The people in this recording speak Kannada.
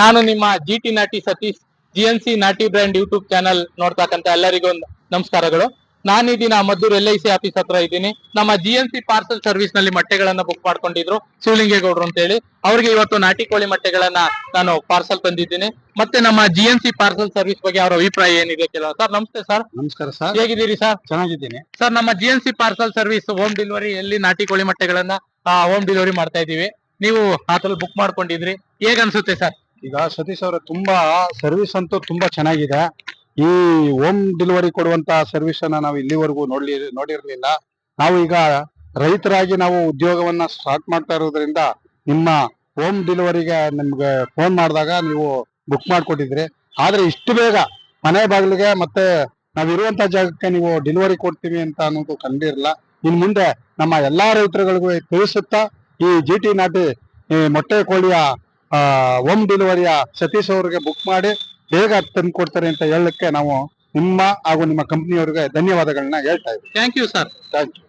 ನಾನು ನಿಮ್ಮ ಜಿ ಟಿ ನಾಟಿ ಸತೀಶ್ ಜಿ ಎನ್ ಸಿ ನಾಟಿ ಬ್ರ್ಯಾಂಡ್ ಯೂಟ್ಯೂಬ್ ಚಾನಲ್ ನೋಡ್ತಕ್ಕಂತ ಎಲ್ಲರಿಗೂ ನಮಸ್ಕಾರಗಳು. ನಾನು ಈ ದಿನ Maddur L I C office ಹತ್ರ ಇದ್ದೀನಿ. ನಮ್ಮ ಜಿ ಎನ್ ಸಿ ಪಾರ್ಸಲ್ ಸರ್ವಿಸ್ನಲ್ಲಿ ಮಟ್ಟೆಗಳನ್ನ ಬುಕ್ ಮಾಡ್ಕೊಂಡಿದ್ರು ಶಿವಲಿಂಗೇಗೌಡರು ಅಂತ ಹೇಳಿ ಅವ್ರಿಗೆ ಇವತ್ತು ನಾಟಿ ಕೋಳಿ ಮಟ್ಟೆಗಳನ್ನ ನಾನು ಪಾರ್ಸಲ್ ತಂದಿದ್ದೀನಿ. ಮತ್ತೆ ನಮ್ಮ G N C parcel service ಬಗ್ಗೆ ಅವರ ಅಭಿಪ್ರಾಯ ಏನಿದೆ ಕೆಲವು ಸರ್ ನಮಸ್ತೆ ಸರ್. ನಮಸ್ಕಾರ ಸರ್. ಹೇಗಿದ್ದೀರಿ ಸರ್? ಚೆನ್ನಾಗಿದ್ದೀನಿ. ಸರ್ ನಮ್ಮ G N C parcel service home delivery ಎಲ್ಲಿ ನಾಟಿ ಕೋಳಿ ಮೊಟ್ಟೆಗಳನ್ನ ಹೋಮ್ ಡೆಲಿವರಿ ಮಾಡ್ತಾ ಇದೀವಿ ನೀವು ಆತಲ್ ಬುಕ್ ಮಾಡ್ಕೊಂಡಿದ್ರಿ. ಹೇಗ್ ಅನ್ಸುತ್ತೆ ಸರ್? ಈಗ ಸತೀಶ್ ಅವರ ತುಂಬಾ ಸರ್ವಿಸ್ ಅಂತೂ ತುಂಬಾ ಚೆನ್ನಾಗಿದೆ. ಈ ಹೋಮ್ ಡೆಲಿವರಿ ಕೊಡುವಂತ ಸರ್ವಿಸ್ ಅನ್ನ ನಾವು ಇಲ್ಲಿವರೆಗೂ ನೋಡ್ಲಿ, ನೋಡಿರ್ಲಿಲ್ಲ. ನಾವು ಈಗ ರೈತರಾಗಿ ನಾವು ಉದ್ಯೋಗವನ್ನ ಸ್ಟಾರ್ಟ್ ಮಾಡ್ತಾ ಇರೋದ್ರಿಂದ ನಿಮ್ಮ ಹೋಮ್ ಡೆಲಿವರಿಗೆ ನಿಮ್ಗೆ ಫೋನ್ ಮಾಡಿದಾಗ ನೀವು ಬುಕ್ ಮಾಡ್ಕೊಟ್ಟಿದ್ರಿ. ಆದ್ರೆ ಇಷ್ಟು ಬೇಗ ಮನೆ ಬಾಗಿಲಿಗೆ ಮತ್ತೆ ನಾವಿರುವಂತ ಜಾಗಕ್ಕೆ ನೀವು ಡೆಲಿವರಿ ಕೊಡ್ತೀವಿ ಅಂತ ಅನ್ನೋದು ಕಂಡಿರಲ್ಲ ಇನ್ ಮುಂದೆ ನಮ್ಮ ಎಲ್ಲಾ ರೈತರುಗಳಿಗೂ ತಿಳಿಸುತ್ತಾ ಈ ಜಿ ಟಿ ನಾಟಿ ಮೊಟ್ಟೆ ಕೋಳಿಯ ಹೋಮ್ ಡೆಲಿವರಿಯ ಸತೀಶ್ ಅವರಿಗೆ ಬುಕ್ ಮಾಡಿ ಬೇಗ ತಂದು ಕೊಡ್ತಾರೆ ಅಂತ ಹೇಳಲಿಕ್ಕೆ ನಾವು ನಿಮ್ಮ ಹಾಗೂ ನಿಮ್ಮ ಕಂಪ್ನಿಯವರಿಗೆ ಧನ್ಯವಾದಗಳನ್ನ ಹೇಳ್ತಾ ಇದ್ದೀವಿ. Thank you sir thank you